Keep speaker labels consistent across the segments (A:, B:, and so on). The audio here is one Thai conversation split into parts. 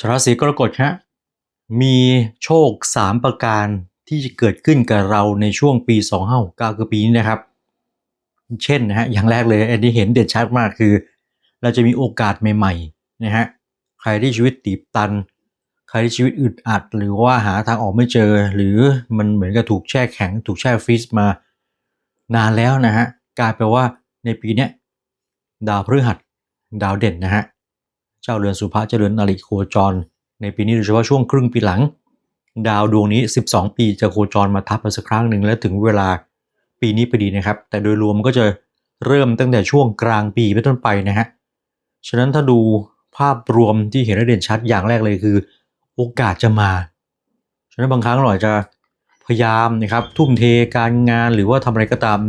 A: ชาวราศีกรกฎฮะมีโชค 3 ประการที่จะเกิดขึ้นกับเราในช่วงปี 2569คือปีนี้นะครับ เช่นนะฮะอย่างแรกเลยอันนี้เห็นเด่นชัดมากคือ เราจะมีโอกาสใหม่ๆนะฮะใครที่ชีวิตตีบตัน ใครที่ชีวิตอึดอัด หรือว่าหาทางออกไม่เจอ หรือมันเหมือนกับถูกแช่แข็ง ถูกแช่ฟรีซมานานแล้วนะฮะกลายเป็นว่าในปีนี้ดาวพฤหัสดาวเด่นนะฮะ จ้าเรือนสุภาเจริญนาริโคจร ในปีนี้โดยเฉพาะช่วงครึ่งปีหลัง ดาวดวงนี้ 12 ปีจะโคจรมาทับมาสักครั้งหนึ่งแล้วถึงเวลาปีนี้พอดีนะครับ แต่โดยรวมก็จะเริ่มตั้งแต่ช่วงกลางปีเป็นต้นไปนะฮะฉะนั้นถ้าดูภาพรวมที่เห็นได้เด่นชัดอย่างแรกเลยคือ โอกาสจะมา ฉะนั้นบางครั้งเราอาจจะพยายามนะครับทุ่มเทการงานหรือว่าทำอะไรก็ตาม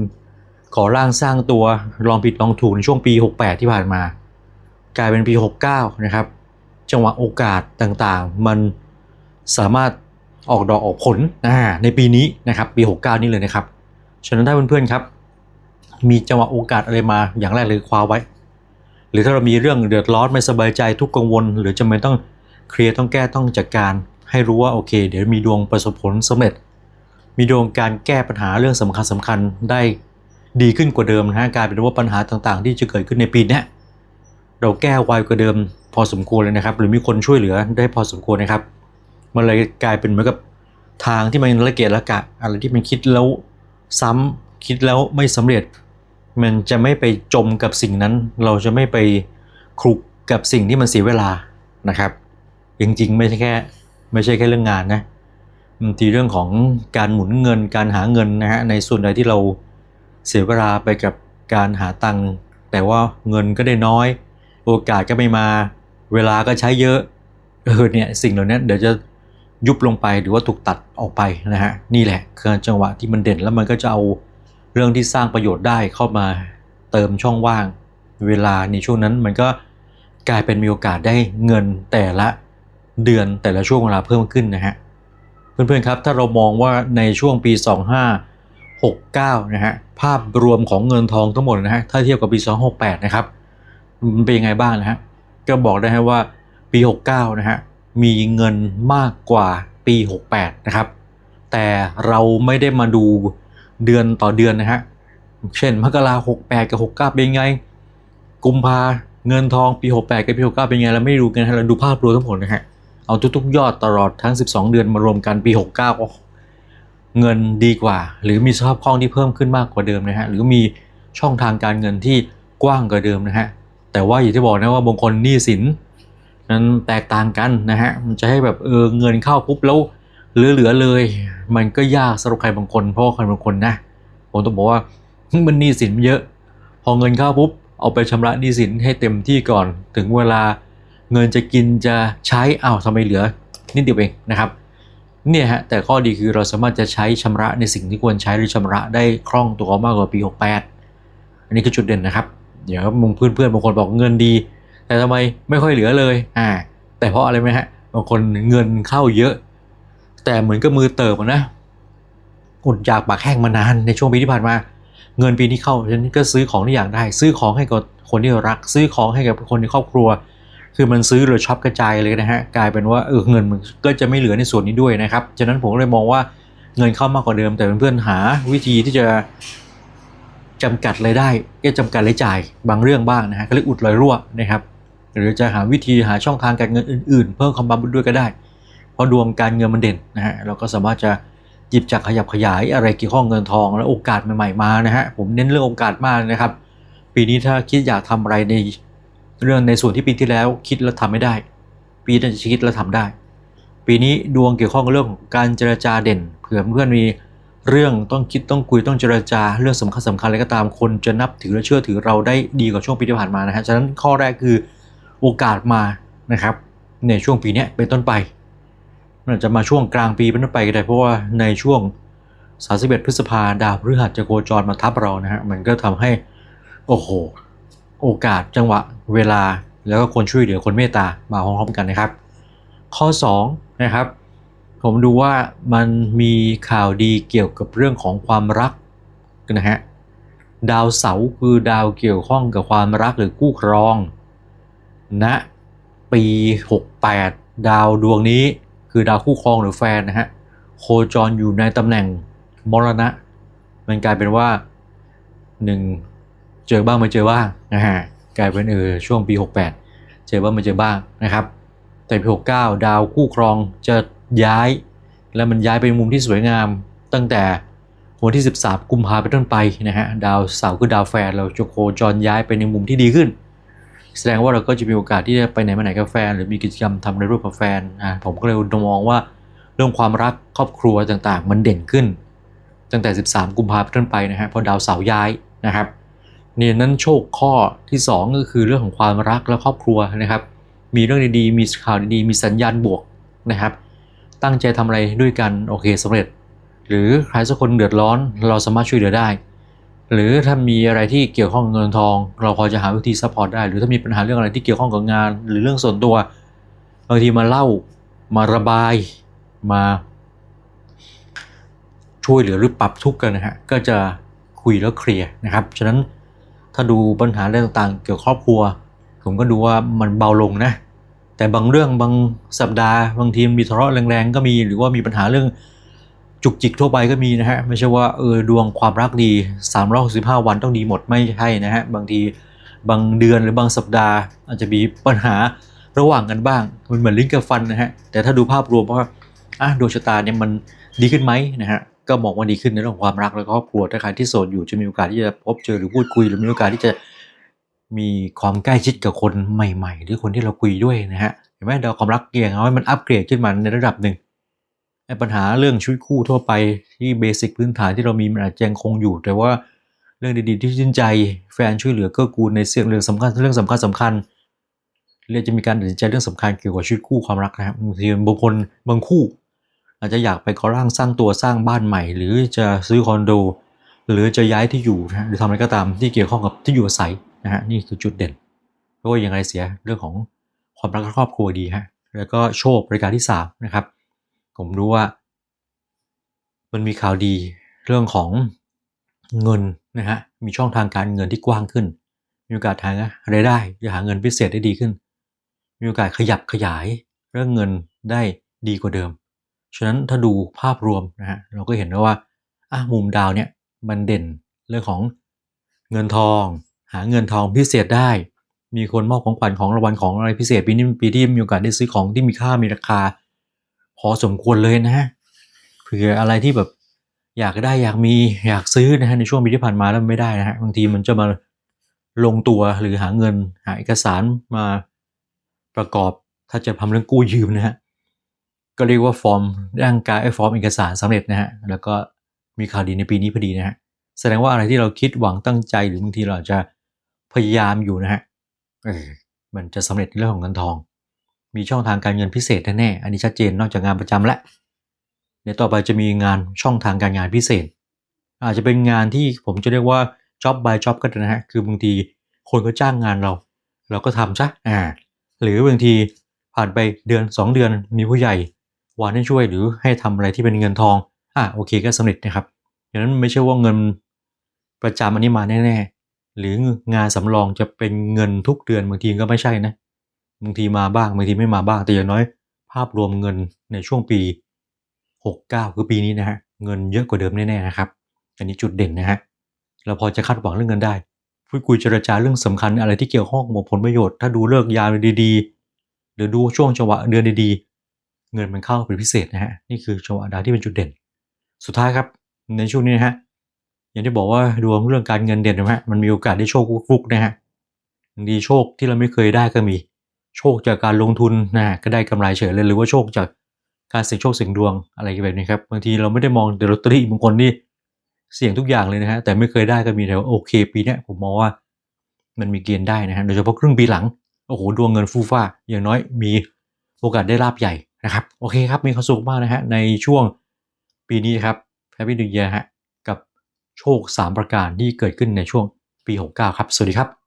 A: ก่อร่างสร้างตัวลองผิดลองถูกในช่วงปี 68 ที่ผ่านมา กลายเป็นปี 69 นะครับ จังหวะโอกาสต่างๆ มันสามารถออกดอกออกผลในปีนี้นะครับ ปี 69 นี้เลยนะครับ ฉะนั้นถ้าเพื่อนๆครับ มีจังหวะโอกาสอะไรมาอย่างแรกเลยคว้าไว้ หรือถ้าเรามีเรื่องเดือดร้อนไม่สบายใจทุกกังวล หรือจำเป็นต้องเคลียร์ต้องแก้ต้องจัดการ ให้รู้ว่าโอเค เดี๋ยวมีดวงประสบผลสำเร็จ มีดวงการแก้ปัญหาเรื่องสำคัญสำคัญได้ดีขึ้นกว่าเดิมนะฮะกลายเป็นว่าปัญหาต่างๆ ที่จะเกิดขึ้นในปีนี้ เราแก้ไวกว่าเดิมพอสมควรเลยนะครับ หรือมีคนช่วยเหลือได้พอสมควรนะครับ มันเลยกลายเป็นเหมือนกับทางที่มันละเกะละกะ อะไรที่มันคิดแล้วซ้ำคิดแล้วไม่สำเร็จ มันจะไม่ไปจมกับสิ่งนั้น เราจะไม่ไปคลุกกับสิ่งที่มันเสียเวลานะครับจริงๆไม่ใช่แค่ไม่ใช่แค่เรื่องงานนะบางทีเรื่องของการหมุนเงินการหาเงินนะฮะในส่วนใดที่เราเสียเวลาไปกับการหาตังค์แต่ว่าเงินก็ได้น้อย โอกาสก็ไม่มา เวลาก็ใช้เยอะเออเนี่ยสิ่งเหล่านี้เดี๋ยวจะยุบลงไปหรือว่าถูกตัดออกไปนะฮะนี่แหละคือจังหวะที่มันเด่นแล้วมันก็จะเอาเรื่องที่สร้างประโยชน์ได้เข้ามาเติมช่องว่าง เวลาในช่วงนั้นมันก็กลายเป็นมีโอกาสได้เงินแต่ละเดือนแต่ละช่วงเวลาเพิ่มขึ้นนะฮะเพื่อนๆครับถ้าเรามองว่าในช่วงปี 2569 นะฮะภาพรวมของเงินทองทั้งหมดนะฮะถ้าเทียบกับปี 268 นะครับ มันเป็นยังไงบ้างนะฮะ ก็บอกได้ให้ว่าปี 69 นะฮะ มีเงินมากกว่าปี 68 นะครับ แต่เราไม่ได้มาดูเดือนต่อเดือนนะฮะ เช่นมกราหกแปดกับหกเก้าเป็นไง กุมภาเงินทองปีหกแปดกับปีหกเก้าเป็นไง เราไม่ดูกันฮะเราดูภาพรวมทั้งหมดนะฮะ เอาทุกๆ ยอดตลอดทั้ง12เดือนมารวมกันปี69ก็เงินดีกว่า หรือมีสภาพคล่องที่เพิ่มขึ้นมากกว่าเดิมนะฮะ หรือมีช่องทางการเงินที่กว้างกว่าเดิมนะฮะ แต่ว่าอย่างที่บอกนะว่าบางคนหนี้สินนั้นแตกต่างกันนะฮะมันจะให้แบบเออเงินเข้าปุ๊บแล้วเหลือๆเลย มันก็ยากสำหรับใครบางคน เพราะใครบางคนนะผมต้องบอกว่ามันหนี้สินเยอะ พอเงินเข้าปุ๊บเอาไปชำระหนี้สินให้เต็มที่ก่อน ถึงเวลาเงินจะกินจะใช้อ้าวทำไมเหลือนิดเดียวเองนะครับเนี่ยฮะแต่ข้อดีคือเราสามารถจะใช้ชำระในสิ่งที่ควรใช้หรือชำระได้คล่องตัวมากกว่าปี 68 อันนี้คือจุดเด่นนะครับ เดี๋ยวมึงเพื่อนๆบางคนบอกเงินดี แต่ทำไมไม่ค่อยเหลือเลย อ่า แต่เพราะอะไรไหมฮะบางคนเงินเข้าเยอะ แต่เหมือนกับมือเติบอะนะอดอยากปากแห้งมานานในช่วงปีที่ผ่านมา เงินปีนี้เข้าฉันก็ซื้อของที่อยากได้ ซื้อของให้กับคนที่รัก ซื้อของให้กับคนในครอบครัว คือมันซื้อหรือช็อปกระจายเลยนะฮะกลายเป็นว่าเออเงินมันก็จะไม่เหลือในส่วนนี้ด้วยนะครับฉะนั้นผมเลยมองว่าเงินเข้ามากกว่าเดิม แต่เพื่อนๆหาวิธีที่จะ จำกัดรายได้ก็จำกัดรายจ่ายบางเรื่องบ้างนะฮะก็เรียกอุดรอยรั่วนะครับหรือจะหาวิธีหาช่องทางการเงินอื่นๆ เพิ่มความบาบุญด้วยก็ได้ เพราะดวงการเงินมันเด่นนะฮะเราก็สามารถจะหยิบจากขยับขยายอะไรเกี่ยวข้องเงินทองและโอกาสใหม่ๆมานะฮะผมเน้นเรื่องโอกาสมากนะครับ ปีนี้ถ้าคิดอยากทำอะไรในเรื่องในส่วนที่ปีที่แล้วคิดแล้วทำไม่ได้ ปีนี้จะคิดแล้วทำได้ ปีนี้ดวงเกี่ยวข้องกับเรื่องของการเจรจาเด่น เผื่อเพื่อนมี เรื่องต้องคิดต้องคุยต้องเจรจา เรื่องสำคัญสำคัญอะไรก็ตามคนจะนับถือและเชื่อถือเราได้ดีกว่าช่วงปีที่ผ่านมานะฮะฉะนั้นข้อแรกคือโอกาสมานะครับ ในช่วงปีนี้เป็นต้นไป มันอาจจะมาช่วงกลางปีเป็นต้นไปก็ได้เพราะว่าในช่วง31พฤษภาดาวพฤหัสจะโคจรมาทับเรานะฮะมันก็ทำให้โอ้โหโอกาสจังหวะเวลาแล้วก็คนช่วยเหลือคนเมตตามาพร้อมๆกันนะครับ ข้อ2นะครับ ผมดูว่ามันมีข่าวดีเกี่ยวกับเรื่องของความรักนะฮะดาวเสาคือดาวเกี่ยวข้องกับความรักหรือคู่ครองณนะปี 68 ดาวดวงนี้คือดาวคู่ครองหรือแฟนนะฮะโคจรอยู่ในตำแหน่งมรณะ มันกลายเป็นว่าหนึ่งเจอบ้างไม่เจอบ้างนะฮะกลายเป็นเออช่วงปี 68 เจอบ้างไม่เจอบ้างนะครับ แต่ปี 69 ดาวคู่ครองจะ ย้าย และมันย้ายไปมุมที่สวยงาม ตั้งแต่วันที่ 13 กุมภาพันธ์เป็นต้นไปนะฮะดาวเสาร์คือดาวแฟนเราจะโคจรย้ายไปในมุมที่ดีขึ้น แสดงว่าเราก็จะมีโอกาสที่จะไปไหนมาไหนกับแฟน หรือมีกิจกรรมทำอะไรร่วมกับแฟนอ่าผมก็เลยมองว่าเรื่องความรักครอบครัวต่างๆ มันเด่นขึ้น ตั้งแต่ 13 กุมภาพันธ์เป็นต้นไปนะฮะพอดาวเสาร์ย้ายนะครับเนี่ยนั้นโชคข้อที่ 2 ก็คือเรื่องของความรักและครอบครัวนะครับ มีเรื่องดีๆ มีข่าวดีๆ มีสัญญาณบวกนะครับ ตั้งใจทำอะไรด้วยกันโอเคสำเร็จ หรือใครสักคนเดือดร้อนเราสามารถช่วยเหลือได้ หรือถ้ามีอะไรที่เกี่ยวข้องเงินทอง เราพอจะหาวิธีซัพพอร์ตได้ หรือถ้ามีปัญหาเรื่องอะไรที่เกี่ยวข้องกับงาน หรือเรื่องส่วนตัวบางทีมาเล่ามาระบายมาช่วยเหลือหรือปรับทุกข์กันนะฮะก็จะคุยแล้วเคลียร์นะครับฉะนั้นถ้าดูปัญหาเรื่องต่างๆ เกี่ยวกับครอบครัว ผมก็ดูว่ามันเบาลงนะ แต่บางเรื่องบางสัปดาห์บางทีมีทะเลาะแรงๆก็มี หรือว่ามีปัญหาเรื่องจุกจิกทั่วไปก็มีนะฮะไม่ใช่ว่าเออดวงความรักดี365 วันต้องดีหมดไม่ใช่นะฮะบางทีบางเดือนหรือบางสัปดาห์ อาจจะมีปัญหาระหว่างกันบ้าง มันเหมือนลิ้นกับฟันนะฮะแต่ถ้าดูภาพรวมว่าอะดวงชะตาเนี่ยมันดีขึ้นไหมนะฮะก็มองว่าดีขึ้นในเรื่องของความรักและครอบครัวถ้าใครที่โสดอยู่จะมีโอกาสที่จะพบเจอหรือพูดคุย หรือมีโอกาสที่จะ มีความใกล้ชิดกับคนใหม่ๆ หรือคนที่เราคุยด้วยนะฮะเห็นไหมดาความรักเกียงเอาให้มันอัปเกรดขึ้นมาในระดับหนึ่งไอ้ปัญหาเรื่องชีวิตคู่ทั่วไปที่เบสิกพื้นฐานที่เรามีมันอาจจะยังคงอยู่ แต่ว่าเรื่องดีๆ ที่ชื่นใจแฟนช่วยเหลือเกื้อกูลในเรื่องเรื่องสำคัญเรื่องสำคัญสำคัญเรียกจะมีการตัดสินใจเรื่องสำคัญเกี่ยวกับชีวิตคู่ความรักนะครับบางทีบางคนบางคู่ อาจจะอยากไปก่อร่างสร้างตัวสร้างบ้านใหม่ หรือจะซื้อคอนโด หรือจะย้ายที่อยู่นะฮะหรือทำอะไรก็ตามที่เกี่ยวข้องกับที่อยู่อาศัย นะฮะนี่คือจุดเด่นเพราะว่าอย่างไรเสียเรื่องของความรักครอบครัวดีฮะแล้วก็โชคบริการที่3นะครับ ผมรู้ว่า มันมีข่าวดีเรื่องของเงินนะฮะมีช่องทางการเงินที่กว้างขึ้น มีโอกาสทางรายได้จะหาเงินพิเศษได้ดีขึ้น มีโอกาสขยับขยายเรื่องเงินได้ดีกว่าเดิม ฉะนั้นถ้าดูภาพรวมนะฮะเราก็เห็นได้ว่าอะมุมดาวเนี่ยมันเด่นเรื่องของเงินทอง หาเงินทองพิเศษได้ มีคนมอบของขวัญของรางวัลของอะไรพิเศษปีนี้เป็นปีที่มีโอกาสได้ซื้อของที่มีค่ามีราคา พอสมควรเลยนะฮะเผื่ออะไรที่แบบอยากได้อยากมีอยากซื้อนะฮะในช่วงปีที่ผ่านมาแล้วไม่ได้นะฮะบางทีมันจะมาลงตัวหรือหาเงินหาเอกสารมาประกอบถ้าจะทำเรื่องกู้ยืมนะฮะก็เรียกว่าฟอร์มร่างกายไอ้ฟอร์มเอกสารสำเร็จนะฮะแล้วก็มีข่าวดีในปีนี้พอดีนะฮะแสดงว่าอะไรที่เราคิดหวังตั้งใจหรือบางทีเราอาจจะ พยายามอยู่นะฮะเออมันจะสำเร็จในเรื่องของเงินทอง มีช่องทางการเงินพิเศษแน่ๆอันนี้ชัดเจนนอกจากงานประจำแล้วเดี๋ยวต่อไปจะมีงานช่องทางการงานพิเศษ อาจจะเป็นงานที่ผมจะเรียกว่า job by job ก็ได้นะฮะคือบางทีคนก็จ้างงานเรา เราก็ทำซะอ่าหรือบางทีผ่านไปเดือน 2 เดือนมีผู้ใหญ่วานให้ช่วยหรือให้ทำอะไรที่เป็นเงินทองอ่าโอเคก็สำเร็จนะครับดังนั้นไม่ใช่ว่าเงินประจำอันนี้มาแน่ๆ หรืองานสำรองจะเป็นเงินทุกเดือนบางทีก็ไม่ใช่นะบางทีมาบ้างบางทีไม่มาบ้างแต่อย่างน้อย ภาพรวมเงินในช่วงปี 69 คือปีนี้นะฮะเงินเยอะกว่าเดิมแน่ๆนะครับ อันนี้จุดเด่นนะฮะเราพอจะคาดหวังเรื่องเงินได้พูดคุยเจรจาเรื่องสำคัญอะไรที่เกี่ยวข้องกับผลประโยชน์ถ้าดูเลิกยาวดีๆ หรือดูช่วงจังหวะเดือนดีๆ เงินมันเข้าเป็นพิเศษนะฮะนี่คือจังหวะดาวที่เป็นจุดเด่น สุดท้ายครับในช่วงนี้นะฮะ อย่างที่บอกว่าดวงเรื่องการเงินเด่นนะฮะมันมีโอกาสได้โชคฟุกๆนะฮะดีโชคที่เราไม่เคยได้ก็มี โชคจากการลงทุนนะก็ได้กำไรเฉยเลยหรือว่าโชคจากการเสี่ยงโชคเสี่ยงดวงอะไรแบบนี้ครับบางทีเราไม่ได้มองแต่ลตตอรี่บางคนนี่เสี่ยงทุกอย่างเลยนะฮะแต่ไม่เคยได้ก็มีแต่ว่าโอเค ปีนี้ผมมองว่ามันมีเกณฑ์ได้นะฮะโดยเฉพาะครึ่งปีหลังโอ้โหดวงเงินฟูฟ้าอย่างน้อยมีโอกาสได้ลาบใหญ่นะครับ โอเคครับ มีความสุขมากนะฮะ ในช่วงปีนี้ครับแฮปปี้นิวเยียฮะ โชค 3 ประการที่เกิดขึ้นในช่วงปี 69 ครับ สวัสดีครับ